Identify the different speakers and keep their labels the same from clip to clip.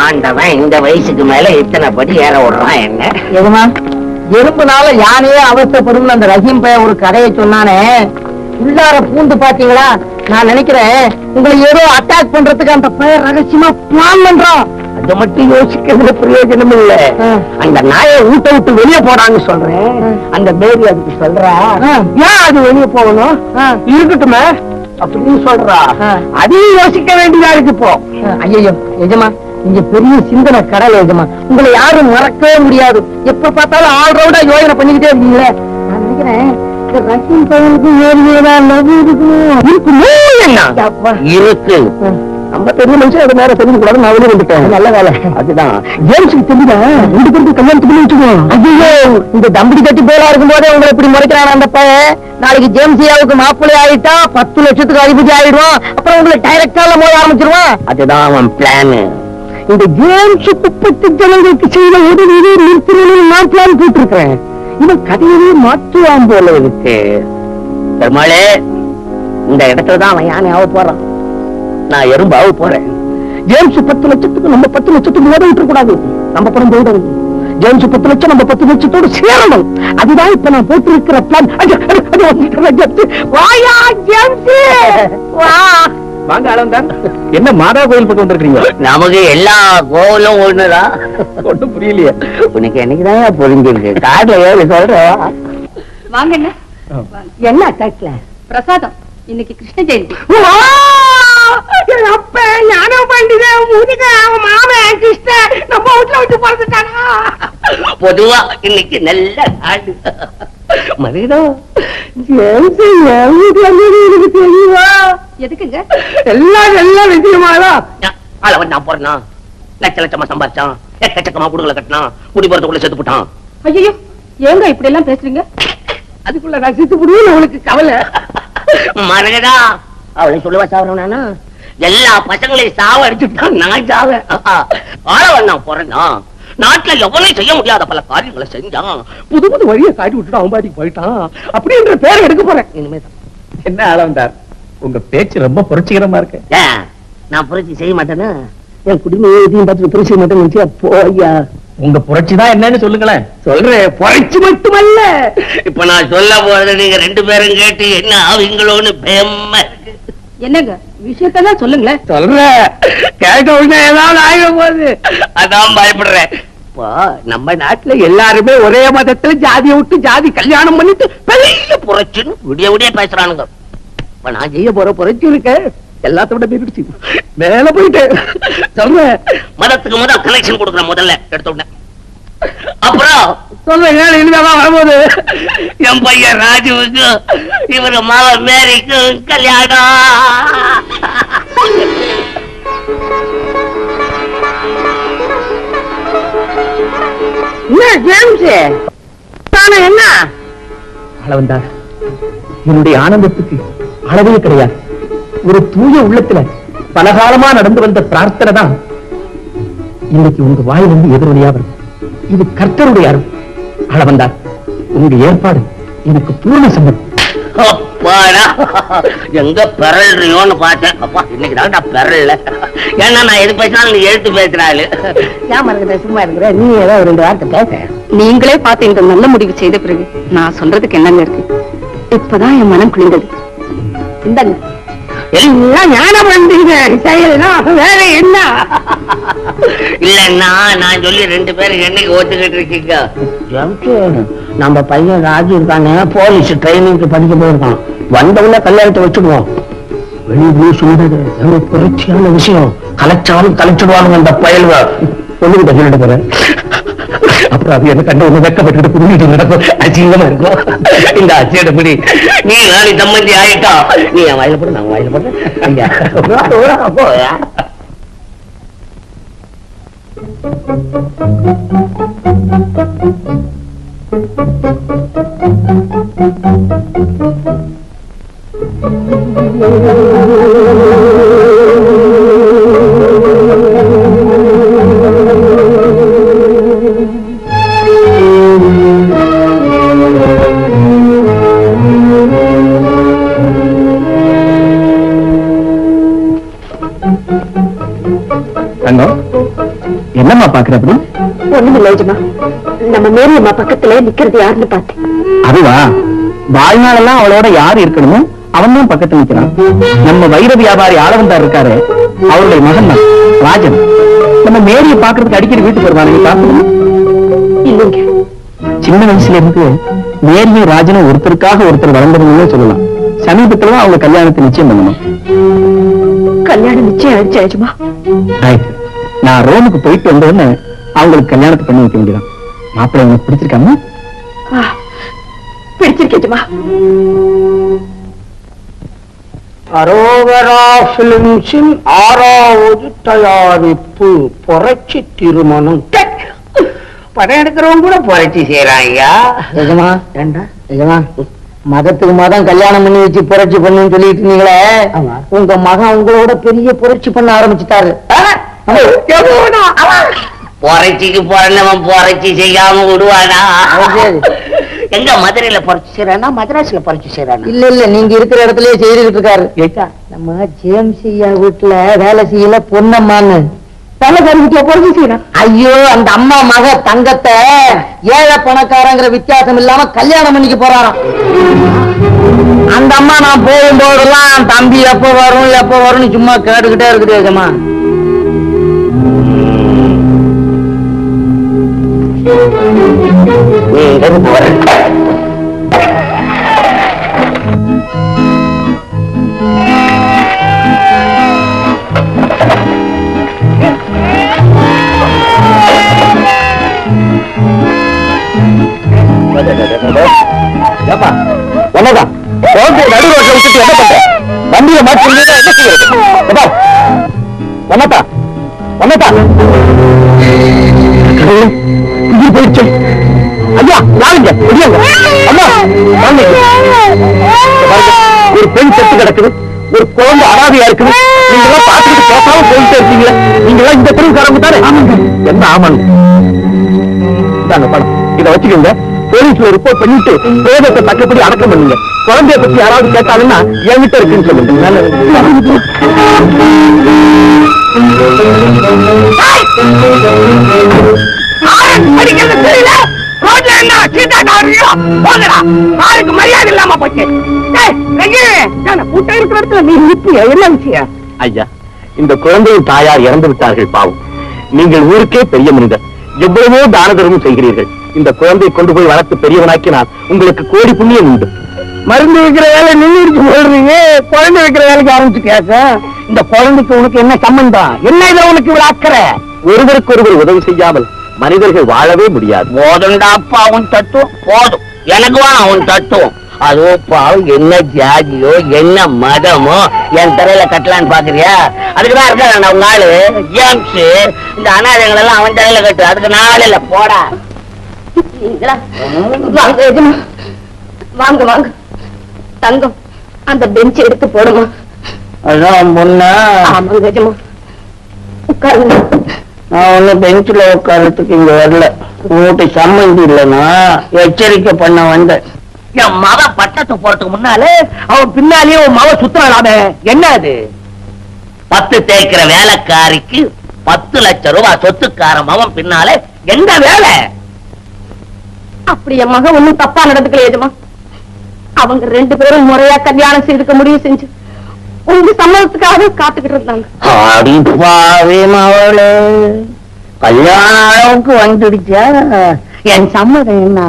Speaker 1: ஆண்டவன் இந்த வயசுக்கு மேல இத்தனை படி ஏற விடுறான் என்ன?
Speaker 2: எதுமா? எறும்புனால யானையே அவஸ்தைப்படும் அந்த ரஹீம் பைய ஒரு கதையை சொன்னானே. உள்ளார பூந்து பாத்தீங்களா? நான் நினைக்கிறேன் உங்களை ஏதோ அட்டாக் பண்றதுக்கு அந்த பையன் ரகசியமா பிளான் பண்றான்.
Speaker 1: அது மட்டும் யோசிக்கிறது பிரயோஜனம் இல்ல. அந்த நாயை ஊட்ட விட்டு வெளியே போடான்னு சொல்றேன். அந்த பேபி அதுக்கு சொல்றா. ஏன் அது வெளியே போகணும். இருக்கட்டுமே அப்படின்னு சொல்றா. அதையும் யோசிக்க வேண்டியதா இருக்கு இப்போ.
Speaker 2: ஐயோ எஜமா நீங்க பெரிய சிந்தனை கடல் எஜமா. உங்களை யாரும் மறக்கவே முடியாது. எப்ப பார்த்தாலும் ஆல் ரவுண்டா யோசனை பண்ணிக்கிட்டே இருக்கீங்களே? நான் நினைக்கிறேன் இருக்குமோ
Speaker 1: இருக்குமோ என்ன. இருக்கு. நம்ம பெரிய மனுஷன் அது நேரம் தெரிஞ்சு கூடாது நான் வெளியே வந்துட்டேன்
Speaker 2: நல்ல வேலை.
Speaker 1: அதுதான். ஜேம்ஸுக்கு தெரியுதா? ரெண்டு பேருக்கு கல்யாணத்துக்கு பண்ணி வச்சுக்கோம்
Speaker 2: ஐயோ இந்த தம்பி கட்டி போலா இருக்கும்போதே உங்களை இப்படி முறைக்கிறான் அந்த பையன். நாளைக்கு ஜேம்சியாவுக்கு மாப்பிள்ளை ஆயிட்டா பத்து லட்சத்துக்கு அதிபதி ஆயிடுவான். அப்புறம் உங்களை டைரக்டால மோத ஆரம்பிச்சிருவான்.
Speaker 1: அதுதான் அவன் பிளான்
Speaker 2: இந்த ஜேம்ஸ் குப்பத்து ஜனங்களுக்கு செய்த உதவியை நிறுத்தினு நான் பிளான் போட்டிருக்கிறேன்
Speaker 1: இவன் கதையவே மாற்றுவான் போல இருக்கு பெருமாளே இந்த இடத்துல தான் அவன் யானை ஆக போறான் நான் எறும்பு ஆக போறேன் ஜேம்ஸ் பத்து லட்சத்துக்கு நம்ம பத்து லட்சத்துக்கு ஓட விட்டு கூடாது நம்ம படம் போயிடும் ஜேம்ஸ் பத்து லட்சம் நம்ம பத்து லட்சத்தோடு சேரணும் அதுதான் இப்ப நான் போட்டிருக்கிற பிளான் வாயா ஜேம்ஸ் வா
Speaker 3: வாங்க ஆனந்தான். என்ன மாதா கோயில் பக்கம் வந்திருக்கீங்க
Speaker 1: நமக்கு எல்லா கோவிலும் ஒண்ணுதான்.
Speaker 3: ஒன்றும் புரியலையே.
Speaker 1: உனக்கு என்னைக்குதான் புரிஞ்சிருக்கு? காட்டுல ஏழு சொல்றேன்
Speaker 4: வாங்க
Speaker 2: என்ன தட்டுல
Speaker 4: பிரசாதம். இன்னைக்கு கிருஷ்ண ஜெயந்தி.
Speaker 2: அப்ப ஞானம் பண்டித முதுக அவன் மாமன் கிருஷ்ண. நம்ம வீட்டுல விட்டு பிறந்துட்டானா?
Speaker 1: பொதுவா இன்னைக்கு நல்ல நாடு மதுரா
Speaker 2: ஜேம்ஸ் என் வீட்டுல தெரியுமா?
Speaker 4: எதுக்குங்க?
Speaker 2: எல்லாம் நல்ல விஷயமாதான்
Speaker 1: அளவன் நான் போறேனா லட்ச லட்சமா சம்பாரிச்சான். எக்கச்சக்கமா குடுகளை கட்டினான். முடி போறதுக்குள்ள செத்து போட்டான்.
Speaker 4: ஐயோ ஏங்க இப்படி எல்லாம் பேசுறீங்க?
Speaker 2: அதுக்குள்ள ரசித்து விடுவேன் உங்களுக்கு கவலை.
Speaker 1: மரகதா அவளை சொல்லுவா சாவறானா எல்லா பசங்களையும் சாவ அடிச்சுட்டான் நான் சாவேன். ஆளவன் நான் போறேனா நாட்டுல எவனையும் செய்ய முடியாத பல காரியங்களை செஞ்சான்.
Speaker 2: புது புது வழியை காட்டி விட்டுட்டு அவன் பாட்டிக்கு போயிட்டான். அப்படின்ற பேர் எடுக்க போறேன்.
Speaker 1: இனிமே
Speaker 3: என்ன ஆளவந்தார் உங்க பேச்சு ரொம்ப புரட்சிகரமா இருக்கு.
Speaker 1: நான் புரட்சி செய்ய மாட்டேனா? என் குடிமையை எதையும் பார்த்து புரட்சி செய்ய மாட்டேன்னு போய்யா.
Speaker 3: உங்க புரட்சி தான் என்னன்னு சொல்லுங்களேன்.
Speaker 1: சொல்றேன் புரட்சி மட்டுமல்ல. இப்ப நான் சொல்ல போறது நீங்க ரெண்டு பேரும் கேட்டு என்ன ஆவீங்களோன்னு பயமா இருக்கு.
Speaker 4: என்னங்க விஷயத்தான் சொல்லுங்களேன்.
Speaker 1: சொல்றேன் கேட்ட உடனே ஏதாவது ஆக போகுது. அதான் பயப்படுறேன். இப்போ நம்ம நாட்டுல எல்லாருமே ஒரே மதத்துல ஜாதியை விட்டு ஜாதி கல்யாணம் பண்ணிட்டு பெரிய புரட்சின்னு விடிய விடிய பேசுறானுங்க. இப்ப நான் செய்ய போற புரட்சி இருக்க. எல்லாத்த விட மேல போயிட்டேன். சொல்றேன். மதத்துக்கு முதல் கனெக்ஷன் கொடுக்குறேன் முதல்ல. எடுத்த உடனே. அப்புறம்? சொல்றேன் ஏழு இனிமேதான் வரும்போது. என் பையன் ராஜுவுக்கு இவரு மாவ மேரிக்கு கல்யாணம். என்ன
Speaker 3: என்னுடைய ஆனந்தத்துக்கு அளவே கிடையாது. ஒரு தூய உள்ளத்துல பலகாலமா நடந்து வந்த பிரார்த்தனை தான் இன்னைக்கு உங்க வாய் வந்து எதிரொலியா வருது. இது கர்த்தருடைய அருள். அளவந்தார் உங்க ஏற்பாடு எனக்கு பூர்ண சம்மதம்.
Speaker 1: எங்க பெறல்றியோன்னு பார்த்தேன். அப்பா இன்னைக்கு தான் நான் பெறல ஏன்னா நான் எது பேசினாலும் நீ எழுத்து பேசுறாள் ஏன் இருக்கிற சும்மா இருக்கிற நீ ஏதோ ஒரு ரெண்டு வார்த்தை பேச.
Speaker 4: நீங்களே பார்த்து இந்த நல்ல முடிவு செய்த பிறகு நான் சொல்றதுக்கு என்னங்க இருக்கு? இப்பதான் என் மனம் குளிர்ந்தது.
Speaker 1: இந்தாங்க எல்லாம் ஞானம் பண்றீங்க செய்யலாம் வேற என்ன? இல்லன்னா நான் சொல்லி ரெண்டு பேரும் என்னைக்கு ஒத்துக்கிட்டு இருக்கீங்க? நம்ம பையன் ராஜு இருக்கானே போலீஸ் ட்ரைனிங்க்கு படிக்க போயிருக்கான். வந்தவுடனே கல்யாணத்தை வச்சுடுவோம் வெளியே சொல்றது புரட்சியான விஷயம். கலைச்சாலும் கலைச்சிடுவாங்க அந்த பயல்வ. சொல்லுகிட்ட சொல்லிட்டு போறேன். அப்புறம் அது என்ன கண்ட ஒண்ணு வெக்கப்பட்டு புரிஞ்சுட்டு நடக்கும் அஜீவமா இருக்கும் இந்த அச்சியோட பிடி. நீ நாளை சம்மந்தி ஆயிட்டா? நீ என் வாயில போடு நான் வாயில போடுறேன். ஐயா. you.
Speaker 3: தங்கம் என்னம்மா பாக்குற அப்படி
Speaker 4: ஒண்ணுமில்ல எஜமா நம்ம மேரி அம்மா பக்கத்துல நிக்கிறது யாருன்னு பார்த்தேன்
Speaker 3: அதுவா? வாழ்நாளெல்லாம் அவளோட யார் இருக்கணுமோ அவன் தான் பக்கத்துல நிக்கிறான். நம்ம வைர வியாபாரி ஆளவந்தார் இருக்காரு அவருடைய மகன் தான் ராஜன். நம்ம மேரியை பாக்குறதுக்கு அடிக்கடி வீட்டுக்கு வருவாங்க பாக்கணும்
Speaker 4: இல்லைங்க.
Speaker 3: சின்ன வயசுல இருந்து மேரியும் ராஜனும் ஒருத்தருக்காக ஒருத்தர் வளர்ந்துருந்தே சொல்லலாம். சமீபத்துல அவங்க கல்யாணத்தை நிச்சயம் பண்ணணும்.
Speaker 4: கல்யாணம் நிச்சயம் ஆயிடுச்சு எஜமா
Speaker 3: ரைட் நான் ரோமுக்கு போயிட்டு வந்தோடனே அவங்களுக்கு கல்யாணத்தை பண்ணி வைக்க வேண்டியதான் மாப்பிள்ளை உனக்கு பிடிச்சிருக்காம?
Speaker 4: பிடிச்சிருக்கு எஜமா
Speaker 1: அரோகரா பிலிம்ஸின் ஆறாவது தயாரிப்பு புரட்சி திருமணம். படம் எடுக்கிறவங்க கூட புரட்சி செய்யறான் ஐயா.
Speaker 2: எஜமா
Speaker 1: ஏண்டா?
Speaker 2: எஜமா மதத்துக்கு மதம் கல்யாணம் பண்ணி வச்சு புரட்சி பண்ணுன்னு சொல்லிட்டு இருந்தீங்களே.
Speaker 1: ஆமா.
Speaker 2: உங்க மகன் உங்களோட பெரிய புரட்சி பண்ண ஆரம்பிச்சுட்டாரு.
Speaker 1: புரட்சிக்கு பிறந்தவன் புரட்சி செய்யாம விடுவானா. எங்க மதுரையில புரட்சி செய்யறானா மദ്രാஸ்ல புரட்சி செய்யறானா
Speaker 2: இல்ல இல்ல நீங்க இருக்கிற இடத்துலயே செய்துகிட்டு இருக்காரு. நம்ம ஜேம்ஸ் ஐயா வீட்டுல வேலை செய்யல செய்யறான் ஐயோ அந்த அம்மா மக தங்கத்தை ஏழை பணக்காரங்கிற வித்தியாசம் இல்லாம கல்யாணம் பண்ணிக்க போறாராம். அந்த அம்மா நான் போகும்போதெல்லாம் தம்பி எப்ப வரும் எப்ப வரும்னு சும்மா கேட்டுக்கிட்டே இருக்குது ஏஜமா
Speaker 3: என்னதான்? ரோட்டு நடு ரோட்ல விட்டுட்டு என்ன பண்ற? என்ன செய்யறது? ஒன்னதா ஒன்னதா இது போயிடுச்சு ஐயா வாங்க முடியாங்க அம்மா வாங்க ஒரு பெண் செத்து கிடக்குது ஒரு குழந்தை அனாதையா இருக்குது நீங்க எல்லாம் பாத்துக்கிட்டு பேசாம போயிட்டே இருக்கீங்க நீங்க எல்லாம் இந்த தெருவுக்காரங்க தானே என்ன ஆமாங்க இதாங்க பணம் இத வச்சுக்கோங்க போலீஸ்ல ரிப்போர்ட் பண்ணிட்டு பிரேதத்தை தக்கப்படி அடக்கம் பண்ணுங்க. குழந்தைய பத்தி யாராவது கேட்டாங்கன்னா என்கிட்ட இருக்குன்னு சொல்லுங்க.
Speaker 1: இடத்துல நீ நிப்பிய என்ன விஷயம்
Speaker 3: ஐயா இந்த குழந்தையின் தாயார் இறந்து விட்டார்கள் பாவம். நீங்கள் ஊருக்கே பெரிய மனிதர். எவ்வளவோ தான தர்மம் செய்கிறீர்கள். இந்த குழந்தையை கொண்டு போய் வளர்த்து பெரியவனாக்கினால் உங்களுக்கு கோடி புண்ணியம் உண்டு.
Speaker 1: மருந்து வைக்கிற வேலை நின்றுச்சு சொல்றீங்க குழந்தை வைக்கிற வேலைக்கு ஆரம்பிச்சு கேட்க இந்த குழந்தைக்கு உனக்கு என்ன சம்பந்தம்? என்ன இதை உனக்கு இவ்வளவு அக்கறை?
Speaker 3: ஒருவருக்கொருவர் உதவி செய்யாமல் மனிதர்கள் வாழவே முடியாது.
Speaker 1: போதும்டாப்பா உன் தத்துவம். போதும். எனக்கு வேணாம் உன் தத்துவம். அதோ பாவம் என்ன ஜாதியோ என்ன மதமோ என் தலையில கட்டலான்னு பாக்குறியா? அதுக்குதான் இருக்கான் உங்க ஆளு. ஜேம்ஸ் இந்த அனாதைகள் எல்லாம் அவன் தலையில கட்டு. அதுக்கு நாள் இல்ல போடா.
Speaker 4: வாங்க வாங்க வாங்க. தங்கம் அந்த பெஞ்ச் எடுத்து போடுமா.
Speaker 1: அதான் முன்ன.
Speaker 4: ஆமாங்க எஜமா. உட்காருங்க.
Speaker 1: நான் ஒண்ணு பெஞ்சில உட்காரத்துக்கு இங்க வரல. உங்ககிட்ட சம்மந்தி இல்லைன்னா எச்சரிக்கை பண்ண வந்தேன். என் மவ பட்டத்து போறதுக்கு முன்னாலே அவன் பின்னாலேயே உன் மவ சுத்தலாமே. என்ன அது பத்து தேய்க்கிற வேலைக்காரிக்கு பத்து லட்சம் ரூபாய் சொத்துக்கார மவன் பின்னாலே என்ன வேலை?
Speaker 4: அப்படி என் மகன் ஒண்ணும் தப்பா நடந்துக்கல எஜமா. அவங்க ரெண்டு பேரும் முறையா கல்யாணம் செய்துக்க முடிவு செஞ்சு உங்க சம்மதத்துக்காக காத்துக்கிட்டு இருந்தாங்க.
Speaker 1: ஆடி பாவே மவளே கல்யாண அளவுக்கு வந்துடுச்சா? என் சம்மதம் என்ன?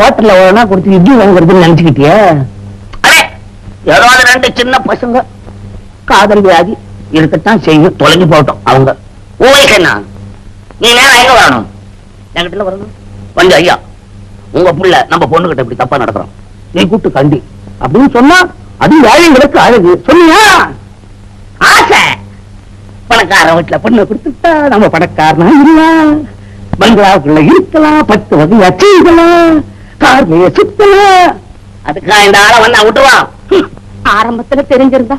Speaker 1: ஹோட்டல்ல ஒழுங்கா கொடுத்து இட்லி வாங்குறதுன்னு நினைச்சுக்கிட்டிய? அடே ஏதாவது ரெண்டு சின்ன பசங்க காதல் வியாதி இருக்கத்தான் செய்யும் தொலைஞ்சு போட்டோம் அவங்க. உங்களுக்கு என்ன நீ நேரம் எங்க வரணும்? என்கிட்ட வரணும். கொஞ்சம் ஐயா உங்க புள்ள நம்ம பொண்ணுகிட்ட இப்படி தப்பா நடக்கிறோம். நீ கூட்டு கண்டி. அப்படின்னு சொன்னா அது ஏழைங்களுக்கு அழகு. சொன்னியா ஆசை. பணக்காரன் வீட்டுல பொண்ணு கொடுத்துட்டா நம்ம பணக்காரனா இருக்கலாம் பங்களாவுக்குள்ள இருக்கலாம் பத்து வகையா செய்யலாம். கார்லயே சுத்தலாம் அதுக்கா இந்த ஆளை வந்தா விட்டுவான்
Speaker 4: ஆரம்பத்துல தெரிஞ்சிருந்தா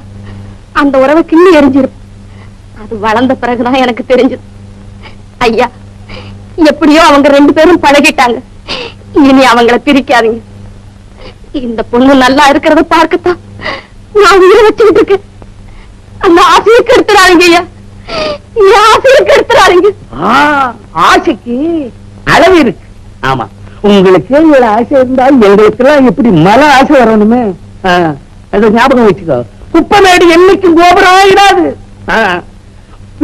Speaker 4: அந்த உறவை கிள்ளி எரிஞ்சிருக்கும் அது வளர்ந்த பிறகுதான் எனக்கு தெரிஞ்சது. ஐயா எப்படியோ அவங்க ரெண்டு பேரும் பழகிட்டாங்க. இனி அவங்கள பிரிக்காதீங்க. இந்த பொண்ணு நல்லா இருக்கிறத பார்க்கத்தான் நான் உயிரை வச்சுக்கிட்டு இருக்கேன். அந்த ஆசையை கெடுத்துறாங்க ஐயா. ஆசையை கெடுத்துறாருங்க
Speaker 1: ஆசைக்கு அளவு இருக்கு. ஆமா. உங்களுக்கு இவ்வளவு ஆசை இருந்தா எங்களுக்கு எல்லாம் எப்படி மலை ஆசை வரணுமே? அதை ஞாபகம் வச்சுக்கோ. குப்பமேடு என்னைக்கும் கோபுரம் ஆகிடாது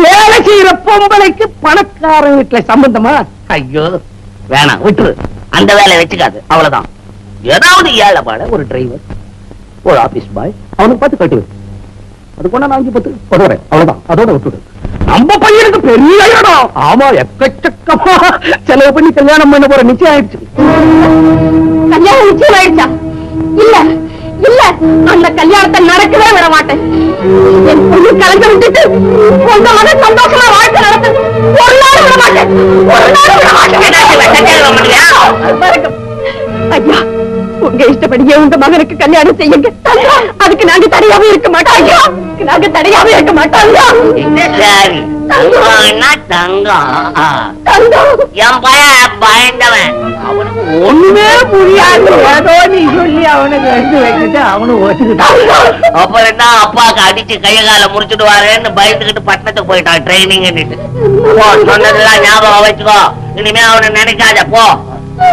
Speaker 1: வேலை செய்யற பொம்பளைக்கு பணக்கார வீட்டுல சம்பந்தமா? ஐயோ வேணாம் விட்டுரு. அந்த வேலையை வச்சுக்காது. அவ்வளவுதான். ஏதாவது ஏழை பாட ஒரு டிரைவர் ஒரு ஆபீஸ் பாய் அவனுக்கு பார்த்து கட்டுவேன் அது கொண்டா நான் அஞ்சு பத்து போடுறேன் அவ்வளவுதான். அதோட விட்டுடு. நம்ம பையனுக்கு பெரிய இடம் ஆமா எக்கச்சக்கமா செலவு பண்ணி கல்யாணம் பண்ண போற நிச்சயம் ஆயிடுச்சு.
Speaker 4: கல்யாணம் நிச்சயம் ஆயிடுச்சா? இல்ல இல்ல அந்த கல்யாணத்தை நடக்கவே விட மாட்டேன். என் பொண்ணு கலங்க விட்டுட்டு உங்க மகன் சந்தோஷமா வாழ்க்கை நடத்து ஒரு நாள் விட மாட்டேன். ஒரு நாள் விட மாட்டேன். ஐயா உங்க இஷ்டப்படியே உங்க மகனுக்கு கல்யாணம் செய்யுங்க. அதுக்கு நாங்க தடையாவே இருக்க அதுக்கு நாங்க தடையாவே இருக்க மாட்டோம் ஐயா.
Speaker 1: சரி. தங்கம். ஆ.
Speaker 4: தங்கம்.
Speaker 1: என் பையன் பயந்தவன். அவனுக்கு ஒண்ணுமே புரியாது. ஏதோ நீ சொல்லி அவனுக்கு எடுத்து அவனு அப்புறம் என்ன அப்பாக்கு அடிச்சு கைய கால முடிச்சுடுவாருன்னு பயந்துகிட்டு பட்டணத்துக்கு போயிட்டான் ட்ரைனிங் சொன்னதெல்லாம் ஞாபகம் வச்சுக்கோ. இனிமே அவனை நினைக்காத போ.